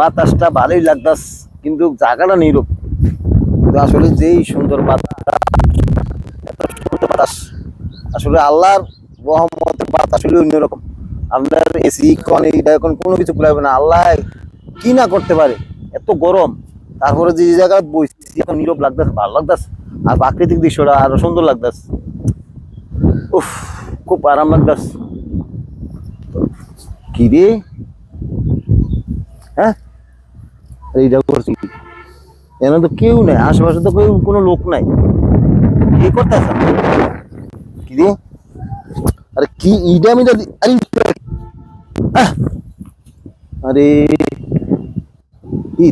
বাতাসটা ভালোই লাগতাস, কিন্তু জায়গাটা নীরব। কিন্তু আসলে যেই সুন্দর বাতাস বাতাস, আসলে আল্লাহর রহমতের বাতাস হলে অন্যরকম। আপনার এসি, কন এইটা কোনো কিছু কুলাবে না। আল্লাহ কি না করতে পারে? এত গরম। তারপরে যে জায়গা বইছি এখন নীরব লাগতেছে, ভালো লাগতেছে। আর প্রাকৃতিক দৃশ্যটা আরও সুন্দর লাগতেছে। উফ, খুব আরাম লাগতেছে। কি রে? হ্যাঁ? এইটা করছি এখানে তো কেউ নাই, আশেপাশে তো কেউ কোনো লোক নাই। কি করতেছ কি আরে কি ইটা আমি আরে আরে কি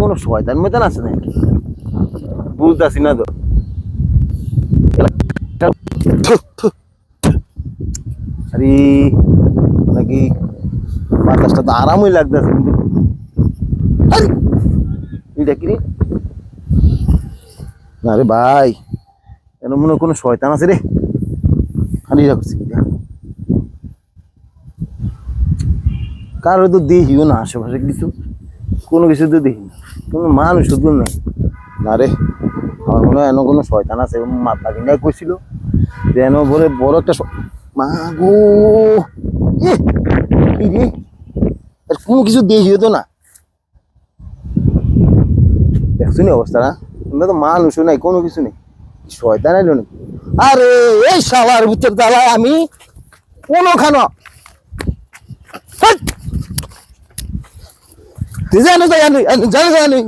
কোনো শয়তান মেতান আছে নাকি? বুঝতেছি না তো। আরে, নাকি বাতাসটা তো আরামই লাগতেছে কিন্তু। রে না রে ভাই এর মনে কোনো শয়তান আছে রে। খালি রাখছি কারও তো দেখিও না আশেপাশে কিছু। কোনো কিছু তো দেখি না। কোনো মানুষ তো নেই। না রে, আমার মনে হয় এন কোনো শয়তান আছে। মাথা কিনা কইছিল যে এন বলে বড় একটা মা গো। কোনো কিছু দেখিও তো না। দেখছ নেই অবস্থা না? আমরা তো মানুষও নাই, কোনো কিছু নেই। শয়তান এলো নাকি? আরে, এই সালার ভিতর দালায় আমি কোনোখানো। খান জানো জানি জানো, জানি।